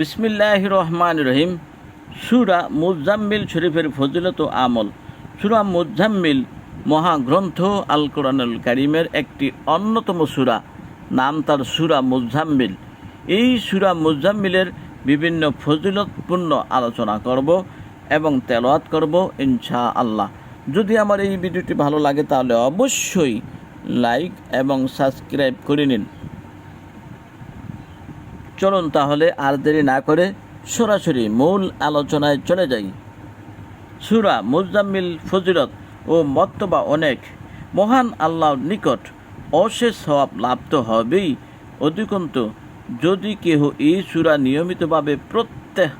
বিসমিল্লাহ রহমান রহিম সুরা মুজাম্মিল শরীফের ফজিলত আমল। সুরা মুজাম্মিল মহাগ্রন্থ আল কোরআনুল কারিমের একটি অন্যতম সুরা। নাম তার সুরা মুজাম্মিল। এই সুরা মুজাম্মিলের বিভিন্ন ফজিলতপূর্ণ আলোচনা করব এবং তেলাওয়াত করব ইনশা আল্লাহ যদি আমার এই ভিডিওটি ভালো লাগে তাহলে অবশ্যই লাইক এবং সাবস্ক্রাইব করে নিন। চলুন তাহলে আর দেরি না করে সরাসরি মূল আলোচনায় চলে যাই। সুরা মুজাম্মিল, ফজিলত ও মর্তবা অনেক। মহান আল্লাহর নিকট অশেষ সওয়াব লাভ তো হবেই। অধিকন্তু, যদি কেহ এই সুরা নিয়মিতভাবে প্রত্যেক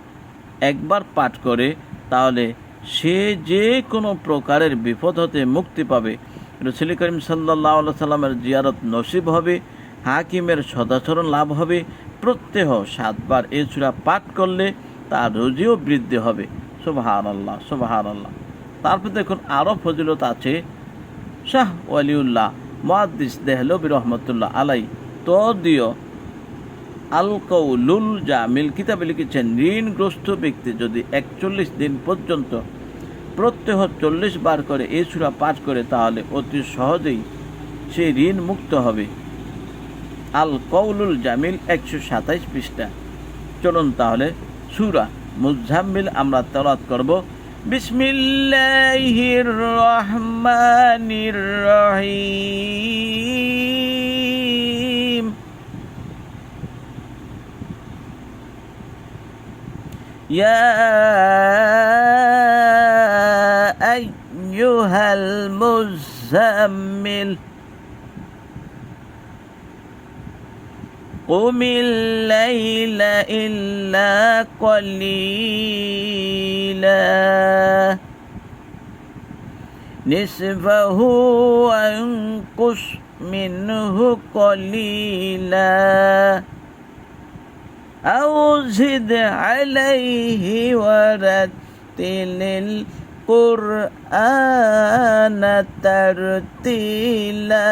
একবার পাঠ করে, তাহলে সে যে কোনো প্রকারের বিপদ হতে মুক্তি পাবে। রসুল করিম সাল্লাহ সাল্লামের জিয়ারত নসিব হবে। হাকিমের সদাচরণ লাভ হবে। প্রত্যেহ সাতবার এ সুরা পাঠ করলে তার রুজিও বৃদ্ধি হবে। সুবাহান আল্লাহ সুবাহান আল্লাহ তারপর দেখুন আরও ফজিলত আছে। শাহ ওয়ালিউল্লাহ, মহাদ্দিস দেহলবি রহমতুল্লাহ আলাই তদীয় আল কৌলুল জামিল কিতাবে লিখেছেন, ঋণগ্রস্ত ব্যক্তি যদি একচল্লিশ দিন পর্যন্ত প্রত্যহ চল্লিশ বার করে এই সুরা পাঠ করে, তাহলে অতি সহজেই সে ঋণ মুক্ত হবে। আল কৌলুল জামিল একশো সাতাইশ পৃষ্ঠা। চলুন তাহলে সুরা মুজাম্মিল আমরা তলাত করব। বিসমিল্লাহ রহমানির রহি ইয়া আইয়ুহাল মুজাম্মিল। قم الليل إلا قليلا نصفه وانقص منه قليلا أو زد عليه ورتل القرآن ترتيلا